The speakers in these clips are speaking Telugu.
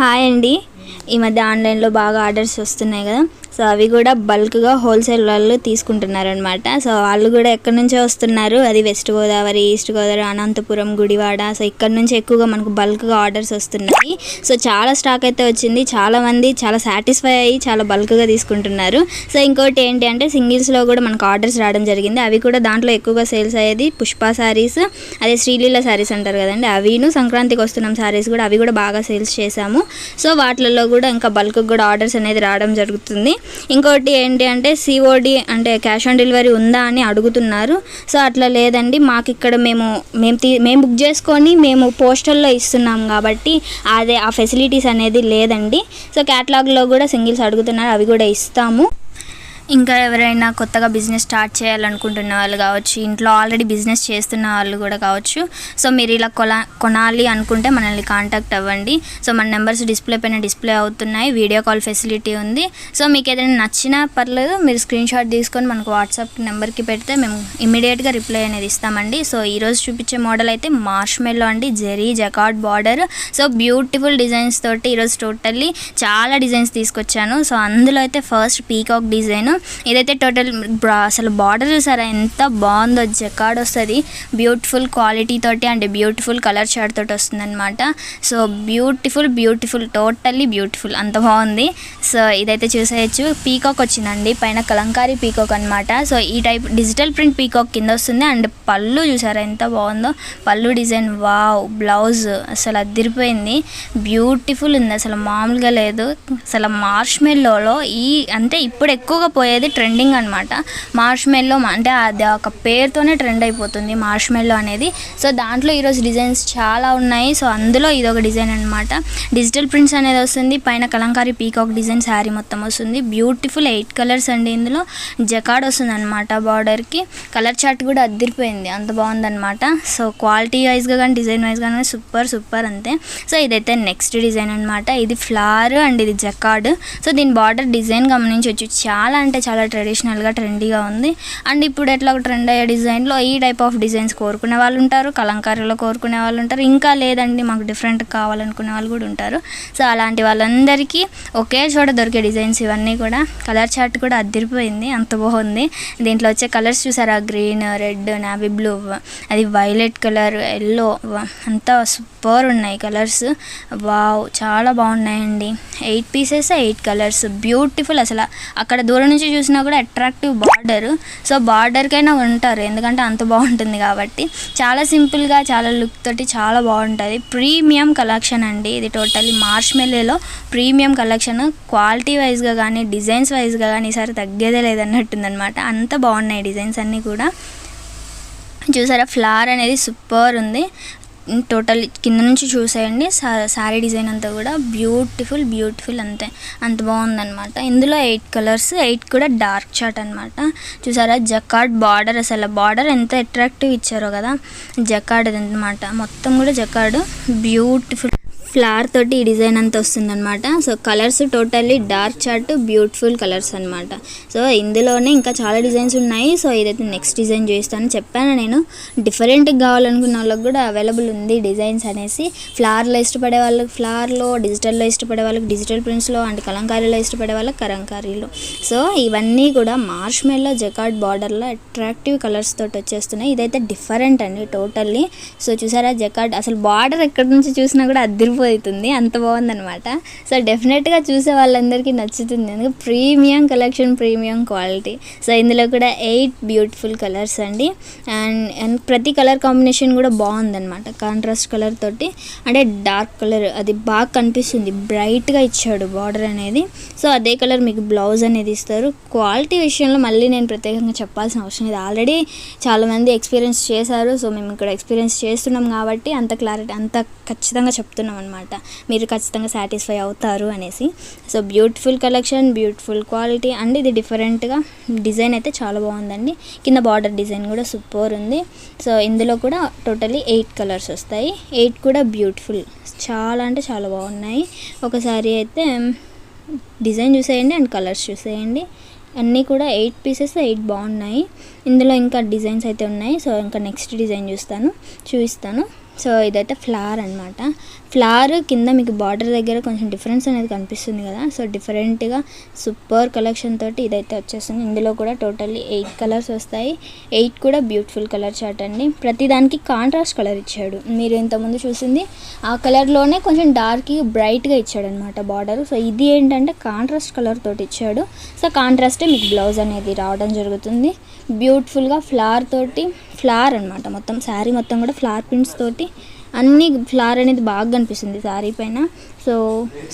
హాయ్ అండి. ఈ మధ్య ఆన్లైన్లో బాగా ఆర్డర్స్ వస్తున్నాయి కదా. సో అవి కూడా బల్క్గా హోల్సేల్ వాళ్ళు తీసుకుంటున్నారనమాట సో వాళ్ళు కూడా ఎక్కడి నుంచో వస్తున్నారు. అది west Godavari east Godavari Anantapur Gudivada so ఇక్కడ నుంచి ఎక్కువగా మనకు బల్క్గా ఆర్డర్స్ వస్తున్నాయి. సో చాలా స్టాక్ అయితే వచ్చింది. చాలామంది చాలా సాటిస్ఫై అయ్యి చాలా బల్క్గా తీసుకుంటున్నారు. సో ఇంకోటి ఏంటి అంటే సింగిల్స్లో కూడా మనకు ఆర్డర్స్ రావడం జరిగింది. అవి కూడా దాంట్లో ఎక్కువగా సేల్స్ అయ్యేది పుష్ప శారీస్ అదే శ్రీలీల శారీస్ అంటారు కదండి. అవిను సంక్రాంతికి వస్తున్నాం శారీస్ కూడా. అవి కూడా బాగా సేల్స్ చేశాము. సో వాటిలలో కూడా ఇంకా బల్క్ కూడా ఆర్డర్స్ అనేది రావడం జరుగుతుంది. ఇంకోటి ఏంటి అంటే సిఓడి అంటే క్యాష్ ఆన్ డెలివరీ ఉందా అని అడుగుతున్నారు. సో అట్లా లేదండి. మాకు ఇక్కడ మేము మేము తీ మేము బుక్ చేసుకొని మేము పోస్టల్లో ఇస్తున్నాం కాబట్టి అదే ఆ ఫెసిలిటీస్ అనేది లేదండి. సో క్యాటలాగ్లో కూడా సింగిల్స్ అడుగుతున్నారు. అవి కూడా ఇస్తాము. ఇంకా ఎవరైనా కొత్తగా బిజినెస్ స్టార్ట్ చేయాలనుకుంటున్న వాళ్ళు కావచ్చు ఇంట్లో ఆల్రెడీ బిజినెస్ చేస్తున్న వాళ్ళు కూడా కావచ్చు. సో మీరు ఇలా కొలా కొనాలి అనుకుంటే మనల్ని కాంటాక్ట్ అవ్వండి. సో మన నెంబర్స్ డిస్ప్లే పైన డిస్ప్లే అవుతున్నాయి వీడియో కాల్ ఫెసిలిటీ ఉంది. సో మీకు ఏదైనా నచ్చినా పర్లేదు మీరు స్క్రీన్ షాట్ తీసుకొని మనకు వాట్సాప్ నెంబర్కి పెడితే మేము ఇమీడియట్గా రిప్లై అనేది ఇస్తామండి. సో ఈరోజు చూపించే మోడల్ అయితే మార్ష్ మెల్లో అండి zari jacquard border. So beautiful designs తోటి ఈరోజు టోటల్లీ చాలా డిజైన్స్ తీసుకొచ్చాను. సో అందులో అయితే ఫస్ట్ పీకాక్ డిజైన్ ఇదైతే టోటల్ అసలు బార్డర్ చూసారా? ఎంత బాగుందో జకాడ్ వస్తుంది. బ్యూటిఫుల్ క్వాలిటీ తోటి అండ్ బ్యూటిఫుల్ కలర్ షార్ట్ తోటి వస్తుందన్నమాట. So beautiful beautiful totally beautiful. అంత బాగుంది. సో ఇదైతే చూసేయచ్చు. పీకాక్ వచ్చిందండి. పైన కలంకారీ పీకాక్ అనమాట సో ఈ టైప్ డిజిటల్ ప్రింట్ పీకాక్ కింద వస్తుంది. అండ్ పళ్ళు చూసారా? ఎంత బాగుందో. పళ్ళు డిజైన్ వావ్! బ్లౌజ్ అసలు అదిరిపోయింది. బ్యూటిఫుల్ ఉంది. అసలు మామూలుగా లేదు. అసలు మార్ష్ మెల్లోలో ఈ అంటే ఇప్పుడు ఎక్కువగా అయిపోయేది ట్రెండింగ్ అనమాట మార్ష్ మెల్లో అంటే అది ఒక పేరుతోనే ట్రెండ్ అయిపోతుంది మార్ష్ మెల్లో అనేది. సో దాంట్లో ఈరోజు డిజైన్స్ చాలా ఉన్నాయి. సో అందులో ఇది ఒక డిజైన్ అనమాట డిజిటల్ ప్రింట్స్ అనేది వస్తుంది. పైన కలంకారీ పీకాక్ డిజైన్ శారీ మొత్తం వస్తుంది. బ్యూటిఫుల్ ఎయిట్ కలర్స్ అండి ఇందులో. జకాడ్ వస్తుంది అనమాట బార్డర్కి కలర్ చార్ట్ కూడా అదిరిపోయింది అంత బాగుందన్నమాట సో క్వాలిటీ వైజ్గా కానీ డిజైన్ వైజ్గా కానీ సూపర్ సూపర్ అంతే. సో ఇదైతే నెక్స్ట్ డిజైన్ అనమాట ఇది ఫ్లవర్ అండ్. ఇది జకాడ్ సో దీని బార్డర్ డిజైన్ గమనించవచ్చు చాలా అంటే చాలా ట్రెడిషనల్గా ట్రెండీగా ఉంది. అండ్ ఇప్పుడు ఎట్లా ఒక ట్రెండ్ అయ్యే డిజైన్లో ఈ టైప్ ఆఫ్ డిజైన్స్ కోరుకునే వాళ్ళు ఉంటారు కలంకారీలో కోరుకునే వాళ్ళు ఉంటారు. ఇంకా లేదండి మాకు డిఫరెంట్ కావాలనుకునే వాళ్ళు కూడా ఉంటారు. సో అలాంటి వాళ్ళందరికీ ఒకే చోట దొరికే డిజైన్స్ ఇవన్నీ కూడా కలర్ చార్ట్ కూడా అద్దరిపోయింది అంత బాగుంది. దీంట్లో వచ్చే కలర్స్ చూసారా? గ్రీన్ రెడ్ నావీ బ్లూ అది వైలెట్ కలర్ ఎల్లో అంతా సూపర్ ఉన్నాయి కలర్స్ వావ్ చాలా బాగున్నాయండి. Eight pieces eight colours beautiful అసలు. అక్కడ దూరం నుంచి చూసినా కూడా అట్రాక్టివ్ బార్డర్ సో బార్డర్కైనా ఉంటారు. ఎందుకంటే అంత బాగుంటుంది కాబట్టి. చాలా సింపుల్గా చాలా లుక్ తోటి చాలా బాగుంటుంది. ప్రీమియం కలెక్షన్ అండి. ఇది టోటల్లీ మార్చ్ మెల్లేలో ప్రీమియం కలెక్షన్ క్వాలిటీ వైజ్గా కానీ డిజైన్స్ వైజ్గా కానీ ఈసారి తగ్గేదే లేదన్నట్టుందనమాట అంత బాగున్నాయి డిజైన్స్ అన్నీ కూడా. చూసారా? ఫ్లవర్ అనేది సూపర్ ఉంది. టోటల్ కింద నుంచి చూసేయండి. శారీ డిజైన్ అంతా కూడా బ్యూటిఫుల్ బ్యూటిఫుల్ అంతే. అంత బాగుందన్నమాట. ఇందులో ఎయిట్ కలర్స్ ఎయిట్ కూడా డార్క్ చాట్ అనమాట చూసారా? జకార్డ్ బార్డర్ అసలు. బార్డర్ ఎంత అట్రాక్టివ్ ఇచ్చారో కదా? జకార్డ్ అనమాట మొత్తం కూడా జకార్డ్ బ్యూటిఫుల్. ఫ్లవర్ తోటి ఈ డిజైన్ అంతా వస్తుందన్నమాట. So colours totally dark chart beautiful colours అనమాట సో ఇందులోనే ఇంకా చాలా డిజైన్స్ ఉన్నాయి. సో ఇదైతే నెక్స్ట్ డిజైన్ చూస్తాను. చెప్పాను నేను డిఫరెంట్గా కావాలనుకున్న వాళ్ళకి కూడా అవైలబుల్ ఉంది డిజైన్స్ అనేసి. ఫ్లవర్లో ఇష్టపడే వాళ్ళకి ఫ్లవర్లో డిజిటల్లో ఇష్టపడే వాళ్ళకి డిజిటల్ ప్రింట్స్లో అండ్ కలంకారీలో ఇష్టపడే వాళ్ళకి కలంకారీలో. సో ఇవన్నీ కూడా మార్ష్ మెల్లో జకార్డ్ బార్డర్లో అట్రాక్టివ్ కలర్స్ తోటి వచ్చేస్తున్నాయి. ఇదైతే డిఫరెంట్ అండి టోటల్లీ సో చూసారా జకార్డ్ అసలు బార్డర్ ఎక్కడి నుంచి చూసినా కూడా అద్దరిపోతుంది అంత బాగుందనమాట సో డెఫినెట్గా చూసే వాళ్ళందరికీ నచ్చుతుంది. ఎందుకంటే premium collection premium quality. So ఇందులో కూడా ఎయిట్ బ్యూటిఫుల్ కలర్స్ అండి. అండ్ అండ్ ప్రతి కలర్ కాంబినేషన్ కూడా బాగుందనమాట కాంట్రాస్ట్ కలర్ తోటి. అంటే డార్క్ కలర్ అది బాగా కనిపిస్తుంది. బ్రైట్గా ఇచ్చాడు బార్డర్ అనేది. సో అదే కలర్ మీకు బ్లౌజ్ అనేది ఇస్తారు. క్వాలిటీ విషయంలో మళ్ళీ నేను ప్రత్యేకంగా చెప్పాల్సిన అవసరం లేదు. ఆల్రెడీ చాలామంది ఎక్స్పీరియన్స్ చేశారు. సో మేము ఇక్కడ ఎక్స్పీరియన్స్ చేస్తున్నాం కాబట్టి అంత క్లారిటీ అంత ఖచ్చితంగా చెప్తున్నాం అనమాట మీరు ఖచ్చితంగా సాటిస్ఫై అవుతారు అనేసి. So beautiful collection beautiful quality and ఇది డిఫరెంట్గా డిజైన్ అయితే చాలా బాగుందండి. కింద బార్డర్ డిజైన్ కూడా సూపర్ ఉంది. సో ఇందులో కూడా టోటలీ ఎయిట్ కలర్స్ వస్తాయి. ఎయిట్ కూడా బ్యూటిఫుల్ చాలా అంటే చాలా బాగున్నాయి. ఒకసారి అయితే డిజైన్ చూసేయండి అండ్ కలర్స్ చూసేయండి. అన్నీ కూడా ఎయిట్ పీసెస్ ఎయిట్ బాగున్నాయి. ఇందులో ఇంకా డిజైన్స్ అయితే ఉన్నాయి. సో ఇంకా నెక్స్ట్ డిజైన్ చూస్తాను. చూపిస్తాను. సో ఇదైతే ఫ్లవర్ అనమాట ఫ్లవర్ కింద మీకు బార్డర్ దగ్గర కొంచెం డిఫరెన్స్ అనేది కనిపిస్తుంది కదా. సో డిఫరెంట్గా సూపర్ కలెక్షన్ తోటి ఇదైతే వచ్చేస్తుంది. ఇందులో కూడా టోటల్లీ ఎయిట్ కలర్స్ వస్తాయి. ఎయిట్ కూడా బ్యూటిఫుల్ కలర్ చార్ట్ అండి. ప్రతి దానికి కాంట్రాస్ట్ కలర్ ఇచ్చాడు. మీరు ఇంతకుముందు చూసింది ఆ కలర్లోనే కొంచెం డార్క్ బ్రైట్గా ఇచ్చాడు అనమాట బార్డర్ సో ఇది ఏంటంటే కాంట్రాస్ట్ కలర్ తోటి ఇచ్చాడు. సో కాంట్రాస్టే మీకు బ్లౌజ్ అనేది రావడం జరుగుతుంది. బ్యూటిఫుల్గా ఫ్లవర్ తోటి ఫ్లవర్ అనమాట మొత్తం శారీ మొత్తం కూడా ఫ్లవర్ ప్రింట్స్ తోటి అన్ని ఫ్లవర్ అనేది బాగా కనిపిస్తుంది. శారీ పైన సో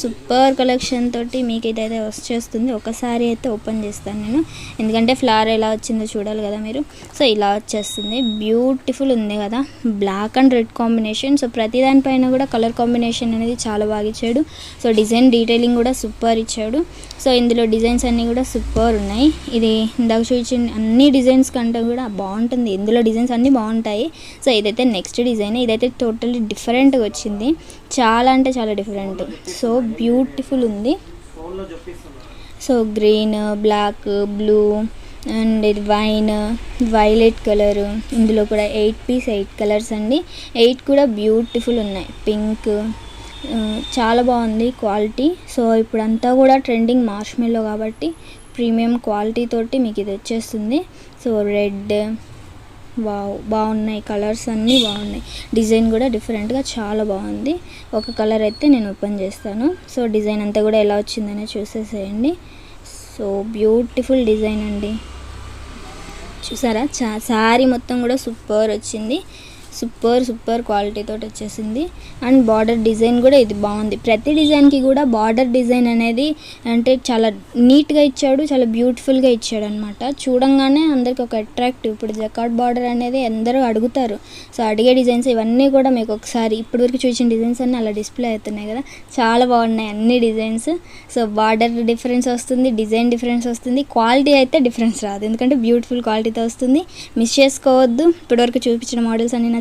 సూపర్ కలెక్షన్ తోటి మీకు ఇదైతే వచ్చేస్తుంది. ఒకసారి అయితే ఓపెన్ చేస్తాను నేను. ఎందుకంటే ఫ్లవర్ ఎలా వచ్చిందో చూడాలి కదా మీరు. సో ఇలా వచ్చేస్తుంది. బ్యూటిఫుల్ ఉంది కదా. Black and red combination so ప్రతి దానిపైన కూడా కలర్ కాంబినేషన్ అనేది చాలా బాగా ఇచ్చాడు. సో డిజైన్ డీటెయిలింగ్ కూడా సూపర్ ఇచ్చాడు. సో ఇందులో డిజైన్స్ అన్నీ కూడా సూపర్ ఉన్నాయి. ఇది ఇందాక చూపించిన అన్ని డిజైన్స్ కంటే కూడా బాగుంటుంది. ఇందులో డిజైన్స్ అన్నీ బాగుంటాయి. సో ఇదైతే నెక్స్ట్ డిజైన్ ఇదైతే టోటల్లీ డిఫరెంట్గా వచ్చింది. చాలా అంటే చాలా డిఫరెంట్ సో బ్యూటిఫుల్ ఉంది. So green black blue and ఇది వైన్ వైలెట్ కలర్. ఇందులో కూడా ఎయిట్ పీస్ ఎయిట్ కలర్స్ అండి. ఎయిట్ కూడా బ్యూటిఫుల్ ఉన్నాయి. పింక్ చాలా బాగుంది క్వాలిటీ. సో ఇప్పుడంతా కూడా ట్రెండింగ్ మార్ష్మెల్లో కాబట్టి ప్రీమియం క్వాలిటీ తోటి మీకు ఇది వచ్చేస్తుంది. సో రెడ్ వావ్ బాగున్నాయి కలర్స్ అన్నీ బాగున్నాయి. డిజైన్ కూడా డిఫరెంట్గా చాలా బాగుంది. ఒక కలర్ అయితే నేను ఓపెన్ చేస్తాను. సో డిజైన్ అంతా కూడా ఎలా వచ్చిందనే చూసేసేయండి. సో బ్యూటిఫుల్ డిజైన్ అండి. చూసారా? చా శారీ మొత్తం కూడా సూపర్ వచ్చింది. సూపర్ సూపర్ క్వాలిటీతో వచ్చేసింది. అండ్ బార్డర్ డిజైన్ కూడా ఇది బాగుంది. ప్రతి డిజైన్కి కూడా బార్డర్ డిజైన్ అనేది అంటే చాలా నీట్గా ఇచ్చాడు చాలా బ్యూటిఫుల్గా ఇచ్చాడు అనమాట చూడంగానే అందరికి ఒక అట్రాక్టివ్ ఇప్పుడు జకాట్ బార్డర్ అనేది అందరూ అడుగుతారు. సో అడిగే డిజైన్స్ ఇవన్నీ కూడా మీకు ఒకసారి ఇప్పటివరకు చూసిన డిజైన్స్ అన్నీ అలా డిస్ప్లే అవుతున్నాయి కదా. చాలా బాగున్నాయి అన్ని డిజైన్స్. సో బార్డర్ డిఫరెన్స్ వస్తుంది డిజైన్ డిఫరెన్స్ వస్తుంది. క్వాలిటీ అయితే డిఫరెన్స్ రాదు. ఎందుకంటే బ్యూటిఫుల్ క్వాలిటీతో వస్తుంది. మిస్ చేసుకోవద్దు. ఇప్పటివరకు చూపించిన మోడల్స్ అన్ని